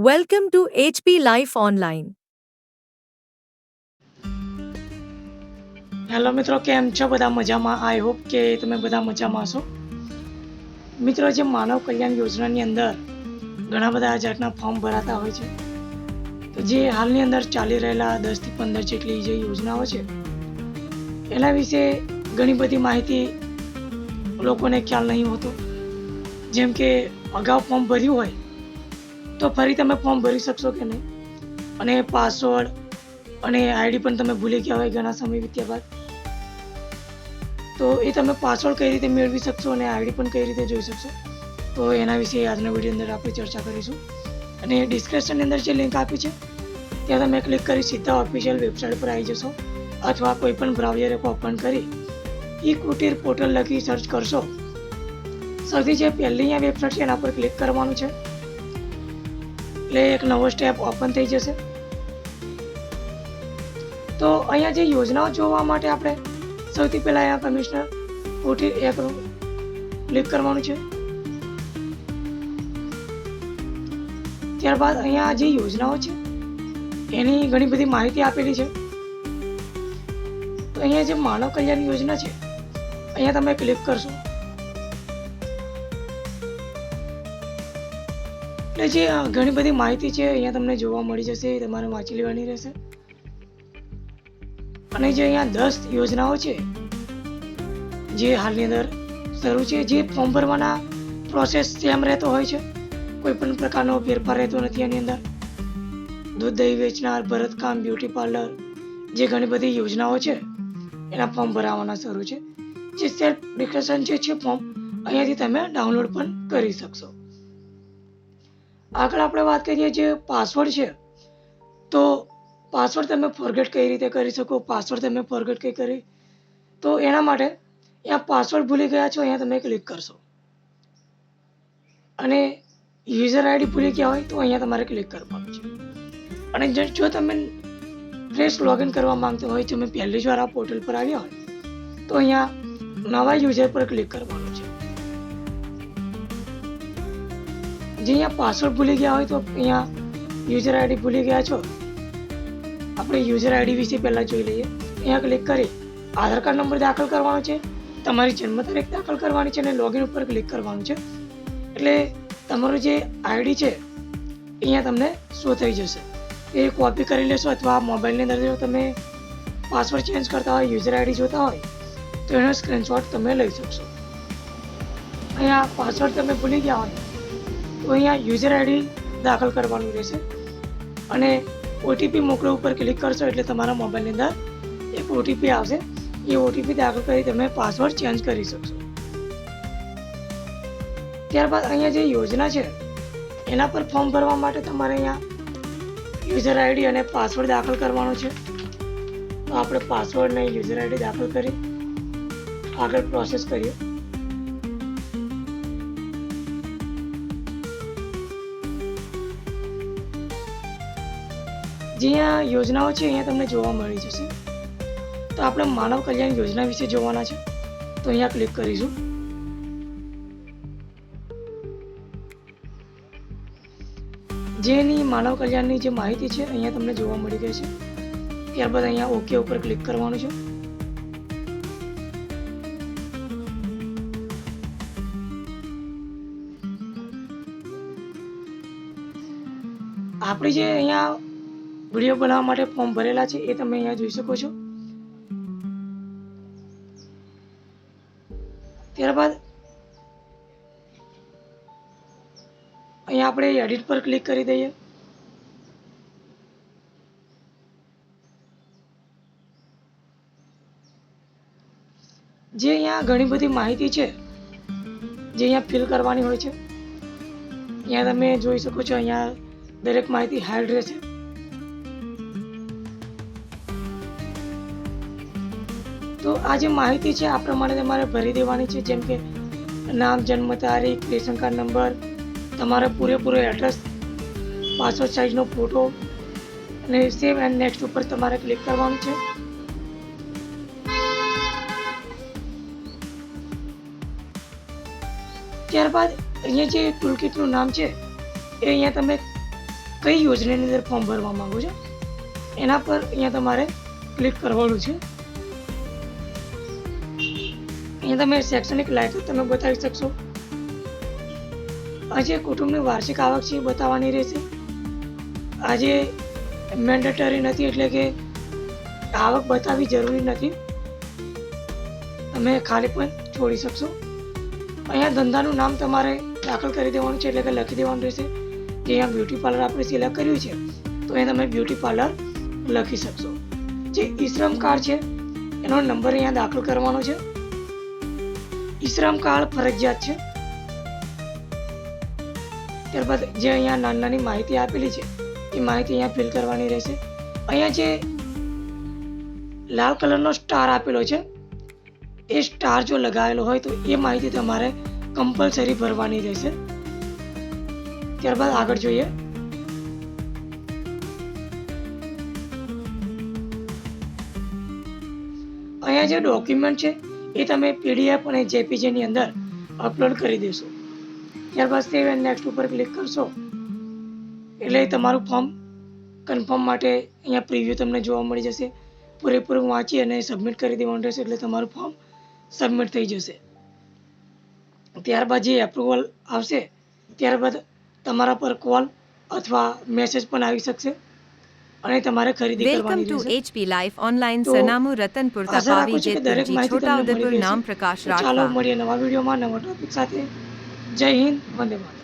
Welcome to HP life online hello મિત્રો, કેમ છો? બધા મજામાં? આઈ હોપ કે તમે બધા મજામાં હશો મિત્રો, જે માનવ કલ્યાણ યોજનાની અંદર ઘણા બધા જાતના ફોર્મ ભરાતા હોય છે. તો જે હાલની અંદર ચાલી રહેલા દસથી પંદર જેટલી જે યોજનાઓ છે, એના વિશે ઘણી બધી માહિતી લોકોને ખ્યાલ નહીં હોતો. જેમ કે અગાઉ ફોર્મ ભર્યું હોય તો ફરી તમે ફોર્મ ભરી શકશો કે નહીં? અને પાસવર્ડ અને આઈડી પણ તમે ભૂલી ગયા હોય ઘણા સમય વીત્યા બાદ. તો એ તમે પાસવર્ડ કઈ રીતે મેળવી શકશો અને આઈડી પણ કઈ રીતે જોઈ શકશો? તો એના વિશે આજના વીડિયો અંદર આપણે ચર્ચા કરીશું. અને ડિસ્ક્રિપ્શનની અંદર જે લિંક આપી છે, ત્યાં તમે ક્લિક કરી સીધા ઓફિશિયલ વેબસાઇટ પર આવી જશો અથવા કોઈ પણ બ્રાઉઝર એપ ઓપન કરી ઈ કુટીર પોર્ટલ લખી સર્ચ કરશો. સૌથી જે પહેલી અહીંયા વેબસાઇટ છે એના પર ક્લિક કરવાનું છે. એટલે એક નવો સ્ટેપ ઓપન થઈ જશે. તો અહીંયા જે યોજનાઓ જોવા માટે આપણે સૌથી પહેલાં અહીંયા કમિશનર કુટીર એક ક્લિક કરવાનું છે. ત્યારબાદ અહીંયા જે યોજનાઓ છે, એની ઘણી બધી માહિતી આપેલી છે. તો અહીંયા જે માનવ કલ્યાણ યોજના છે, અહીંયા તમે ક્લિક કરશો. એટલે જે ઘણી બધી માહિતી છે, અહીંયા તમને જોવા મળી જશે, એ તમારે વાંચી લેવાની રહેશે. અને જે અહીંયા દસ યોજનાઓ છે, જે હાલની અંદર શરૂ છે, જે ફોર્મ ભરવાના પ્રોસેસ સેમ રહેતો હોય છે, કોઈ પણ પ્રકારનો ફેરફાર રહેતો નથી એની અંદર. દૂધ, દહીં વેચનાર ભરતકામ બ્યુટી પાર્લર જે ઘણી બધી યોજનાઓ છે, એના ફોર્મ ભરાવાના શરૂ છે. જે સેલ્ફ ડિક્લેરેશન જે છે ફોર્મ અહીંયાથી તમે ડાઉનલોડ પણ કરી શકશો. આગળ આપણે વાત કરીએ જે પાસવર્ડ છે, તો પાસવર્ડ તમે ફોરગેટ કઈ રીતે કરી શકો? પાસવર્ડ તમે ફોરગેટ કઈ કરી? તો એના માટે અહીંયા પાસવર્ડ ભૂલી ગયા છો, અહીંયા તમે ક્લિક કરશો. અને યુઝર આઈડી ભૂલી ગયા હોય, તો અહીંયા તમારે ક્લિક કરવાનું છે. અને જો તમે ફ્રેશ લોગિન કરવા માંગતો હોય, તમે પહેલી જ વાર આ પોર્ટલ પર આવ્યા હોય, તો અહીંયા નવા યુઝર પર ક્લિક કરવાનું જે અહીંયા પાસવર્ડ ભૂલી ગયા હોય તો અહીંયા યુઝર આઈડી ભૂલી ગયા છો? આપણે યુઝર આઈડી વિશે પહેલાં જોઈ લઈએ. અહીંયા ક્લિક કરી આધાર કાર્ડ નંબર દાખલ કરવાનો છે. તમારી જન્મ તારીખ દાખલ કરવાની છે અને લોગિન ઉપર ક્લિક કરવાનું છે. એટલે તમારું જે આઈડી છે, અહીંયા તમને શો થઈ જશે. એ કોપી કરી લેશો અથવા મોબાઈલની અંદર જો તમે પાસવર્ડ ચેન્જ કરતા હોય યુઝર આઈડી જોતા હોય, તો એનો સ્ક્રીનશોટ તમે લઈ શકશો. અહીંયા પાસવર્ડ તમે ભૂલી ગયા હોય તો અહીંયા યુઝર આઈડી દાખલ કરવાનું રહેશે. અને ઓટીપી મોકલો ઉપર ક્લિક કરશો એટલે તમારા મોબાઈલની અંદર એક ઓટીપી આવશે. એ ઓટીપી દાખલ કરી તમે પાસવર્ડ ચેન્જ કરી શકશો. ત્યારબાદ અહીંયા જે યોજના છે, એના પર ફોર્મ ભરવા માટે તમારે અહીંયા યુઝર આઈડી અને પાસવર્ડ દાખલ કરવાનો છે. તો આપણે પાસવર્ડ ને યુઝર આઈડી દાખલ કરી આગળ પ્રોસેસ કરીએ. જે યોજનાઓ છે, અહીંયા તમને જોવા મળી જશે. તો આપણે માનવ કલ્યાણ યોજના વિશે જોવાના છે. તો અહીંયા ક્લિક કરીશું. જેની માનવ કલ્યાણની જે માહિતી છે, અહીંયા તમને જોવા મળી ગઈ છે ત્યારબાદ અહીંયા ઓકે ઉપર ક્લિક કરવાનું છે. આપણી જે અહીંયા વીડિયો બનાવવા માટે ફોર્મ ભરેલા છે, એ તમે અહીંયા જોઈ શકો છો. ત્યારબાદ અહીંયા આપણે એડિટ પર ક્લિક કરી દઈએ. જે અહીંયા ઘણી બધી માહિતી છે, જે અહીંયા ફિલ કરવાની હોય છે, અહીંયા તમે જોઈ શકો છો, અહીંયા દરેક માહિતી હાઈડ રહેશે. તો આ જે માહિતી છે, આ પ્રમાણે તમારે ભરી દેવાની છે, જેમ કે નામ, જન્મ તારીખ રેશન કાર્ડ નંબર, તમારે પૂરેપૂરો એડ્રેસ પાસપોર્ટ સાઇઝનો ફોટો અને સેવ એન્ડ નેક્સ્ટ ઉપર તમારે ક્લિક કરવાનું છે. ત્યારબાદ અહીંયા જે ટૂલકીટનું નામ છે, એ અહીંયા તમે કઈ યોજનાની અંદર ફોર્મ ભરવા માંગો છો, એના પર અહીંયા તમારે ક્લિક કરવાનું છે. અહીંયા તમે શૈક્ષણિક લાયકાત તમે બતાવી શકશો? આજે કુટુંબની વાર્ષિક આવક છે એ બતાવવાની રહેશે. આજે મેન્ડેટરી નથી એટલે કે આવક બતાવવી જરૂરી નથી. તમે ખાલી પણ છોડી શકશો. અહીંયા ધંધાનું નામ તમારે દાખલ કરી દેવાનું છે એટલે કે લખી દેવાનું રહેશે. જે અહીંયા બ્યુટી પાર્લર આપણે સિલેક્ટ કર્યું છે, તો અહીંયા તમે બ્યુટી પાર્લર લખી શકશો. જે ઈ શ્રમ કાર્ડ છે, એનો નંબર અહીંયા દાખલ કરવાનો છે. ઈ કાળ ફરજિયાત છે. ત્યારબાદ જે અહીંયા નાની નાની માહિતી આપેલી છે, એ માહિતી અહીંયા ફિલ કરવાની રહેશે. અહીંયા જે લાલ કલરનો સ્ટાર આપેલો છે, એ સ્ટાર જો લગાવેલો હોય તો એ માહિતી તમારે કમ્પલસરી ભરવાની રહેશે. ત્યારબાદ આગળ જોઈએ. અહીંયા જે ડોક્યુમેન્ટ છે એ તમે પીડીએફ અને જેપીજીની અંદર અપલોડ કરી દેશો. ત્યારબાદ સેવ એન્ડ નેક્સ્ટ ઉપર ક્લિક કરશો. એટલે તમારું ફોર્મ કન્ફર્મ માટે અહીંયા પ્રિવ્યૂ તમને જોવા મળી જશે. પૂરેપૂરું વાંચી અને સબમિટ કરી દેવાનું રહેશે એટલે તમારું ફોર્મ સબમિટ થઈ જશે. ત્યારબાદ જે એપ્રુવલ આવશે, ત્યારબાદ તમારા પર કોલ અથવા મેસેજ પણ આવી શકશે. અને તમારે ખરીદી welcome to HP life online સરનામું રતનપુર તપાવી જેતપુરજી છોટાઉદેપુર નામ પ્રકાશ તો ચાલો મળીએ નવા વિડીયોમાં નવા ટોપિક સાથે. જય હિન્દ વંદે માતરમ.